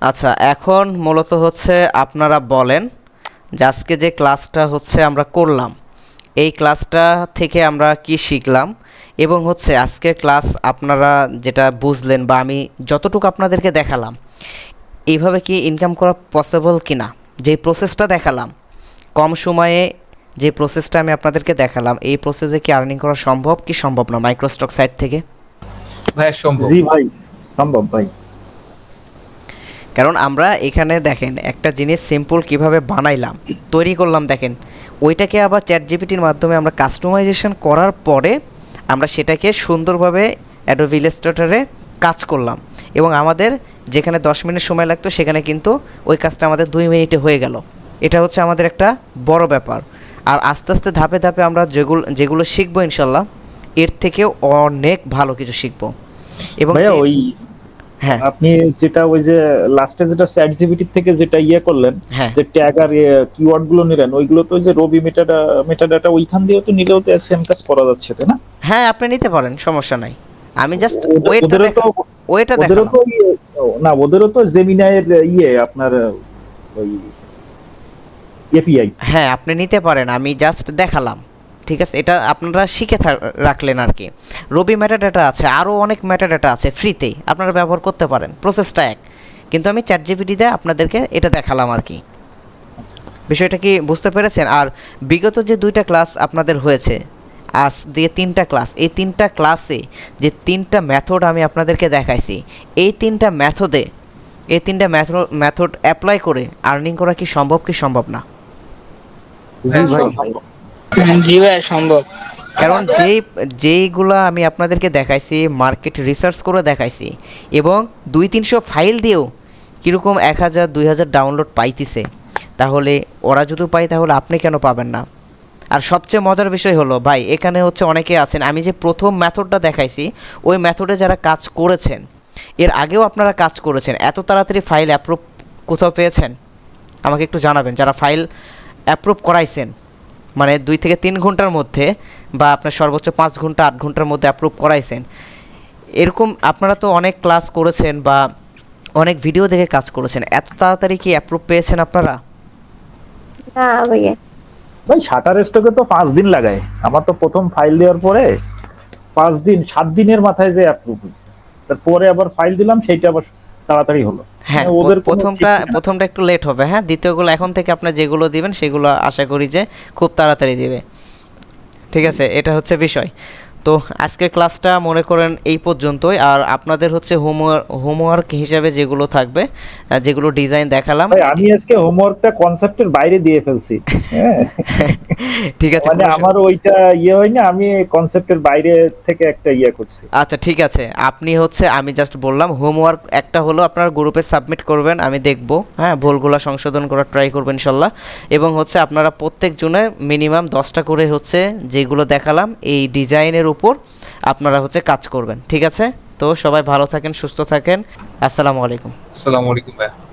আচ্ছা এখন মূলত হচ্ছে আপনারা বলেন যে আজকে যে ক্লাসটা হচ্ছে আমরা করলাম এই ক্লাসটা থেকে আমরা কি শিখলাম এবং হচ্ছে আজকের ক্লাস আপনারা যেটা বুঝলেন বা আমি যতটুকু আপনাদেরকে দেখালাম এইভাবে কি ইনকাম করা পসিবল কিনা? যে প্রসেসটা দেখালাম কম সময়ে যে প্রসেসটা আমি আপনাদেরকে দেখালাম এই প্রসেসে কি আর্নিং করা সম্ভব কি সম্ভব না? মাইক্রোস্টক সাইট থেকে? ভাইয়া সম্ভব। জি ভাই সম্ভব ভাই। কারণ আমরা এখানে দেখেন একটা জিনিস সিম্পল কীভাবে বানাইলাম তৈরি করলাম দেখেন। ওইটাকে আবার চ্যাট জিপিটির মাধ্যমে আমরা কাস্টমাইজেশন করার পরে আমরা সেটাকে সুন্দরভাবে অ্যাডোব ইলাস্ট্রেটরে কাজ করলাম। এবং আমাদের যেখানে দশ মিনিট সময় লাগতো সেখানে কিন্তু ওই কাজটা আমাদের দুই মিনিটে হয়ে গেল। এটা হচ্ছে আমাদের একটা বড় ব্যাপার। আর আস্তে আস্তে ধাপে ধাপে আমরা যেগুলো যেগুলো শিখব ইনশাল্লাহ এর থেকেও অনেক ভালো কিছু শিখব। এবং ওই হ্যাঁ। আপনি যেটা ওই যে লাস্টে যেটা চ্যাট জিপিটি থেকে যেটা ইয়ে করলেন হ্যাঁ। যে ট্যাগ আর কিওয়ার্ডগুলো নিলেন ওইগুলো তো যে রবি মেটাডা মেটাডাটা ওইখান দিয়েও তো নিলেও তো সেম কাজ করা যাচ্ছে তাই না? হ্যাঁ আপনি নিতে পারেন সমস্যা নাই। আমি জাস্ট ওয়েটটা দেখা ওয়েটটা তো ইয়ে- না ওদেরও তো জেমিনাইয়ের ইয়ে আপনার ওই এপিআই হ্যাঁ আপনি নিতে পারেন আমি জাস্ট দেখালাম। ঠিক আছে? এটা আপনারা শিখে রাখলেন আর কি রবি ম্যাটাডাটা আছে আরও অনেক ম্যাটাডাটা আছে ফ্রিতেই আপনারা ব্যবহার করতে পারেন প্রসেসটা এক। কিন্তু আমি চ্যাট জিপিটিতে আপনাদেরকে এটা দেখালাম আর কি বিষয়টা কি বুঝতে পেরেছেন? আর বিগত যে দুইটা ক্লাস আপনাদের হয়েছে আজ দিয়ে তিনটা ক্লাস এই তিনটা ক্লাসে যে তিনটা মেথড আমি আপনাদেরকে দেখাইছি এই তিনটা মেথডে এই তিনটা মেথড মেথড অ্যাপ্লাই করে আর্নিং করা কি সম্ভব কি সম্ভব না? জি সম্ভব। কারণ যেই, যেইগুলো আমি আপনাদেরকে দেখাইছি মার্কেট রিসার্চ করে দেখাইছি, এবং দুই তিনশো ফাইল দিয়েও কীরকম এক হাজার, দুই হাজার ডাউনলোড পাইতেছে, তাহলে ওরা যদি পাই তাহলে আপনি কেন পাবেন না? আর সবচেয়ে মজার বিষয় হলো, ভাই, এখানে হচ্ছে অনেকে আছেন, আমি যে প্রথম মেথডটা দেখাইছি, ওই মেথডে যারা কাজ করেছেন, এর আগেও আপনারা কাজ করেছেন, এত তাড়াতাড়ি ফাইল অ্যাপ্রুভ কোথাও পেয়েছেন? আমাকে একটু জানাবেন, যারা ফাইল অ্যাপ্রুভ করাইছেন মানে দুই থেকে তিন ঘণ্টার মধ্যে বা আপনার সর্বোচ্চ পাঁচ ঘণ্টা আট ঘণ্টার মধ্যে অ্যাপ্রুভ করাইছেন। এরকম আপনারা তো অনেক ক্লাস করেছেন বা অনেক ভিডিও দেখে কাজ করেছেন। এত তাড়াতাড়ি কি অ্যাপ্রুভ পেয়েছেন আপনারা? না ভাইয়া। ভাই শাটার স্টকে তো পাঁচ দিন লাগায়। আমার তো প্রথম ফাইল দেওয়ার পরে পাঁচ দিন সাত দিনের মাথায় যে অ্যাপ্রুভ হয়েছে। তারপরে আবার ফাইল দিলাম সেইটা আবার তাড়াতাড়ি হলো। হ্যাঁ মানে ওদের প্রথমটা প্রথমটা একটু লেট হবে। হ্যাঁ দ্বিতীয়গুলো এখন থেকে আপনার যেগুলো দিবেন সেগুলো আশা করি যে খুব তাড়াতাড়ি দিবে। ঠিক আছে এটা হচ্ছে বিষয়। তো আজকের ক্লাসটা মনে করেন এই পর্যন্তই। আর আপনাদের হচ্ছে হোমওয়ার্ক হোমওয়ার্ক হিসাবে যেগুলো থাকবে যেগুলো ডিজাইন দেখালাম। আমি আজকে হোমওয়ার্কটা কনসেপ্টের বাইরে দিয়ে ফেলছি। হ্যাঁ। ঠিক আছে মানে আমার ওইটা ইয়ে হয় না আমি কনসেপ্টের বাইরে থেকে একটা ইয়ে করছি। আচ্ছা ঠিক আছে। আপনি হচ্ছে আমি জাস্ট বললাম হোমওয়ার্ক একটা হলো আপনার গ্রুপে সাবমিট করবেন আমি দেখব। হ্যাঁ ভুলগুলো সংশোধন করার ট্রাই করবেন ইনশাল্লাহ। এবং হচ্ছে আপনারা প্রত্যেক জনে মিনিমাম দশটা করে হচ্ছে যেগুলো দেখালাম এই ডিজাইনের উপর আপনারা হচ্ছে কাজ করবেন। ঠিক আছে? তো সবাই ভালো থাকেন, সুস্থ থাকেন। আসসালামু আলাইকুম। আসসালামু আলাইকুম ভাইয়া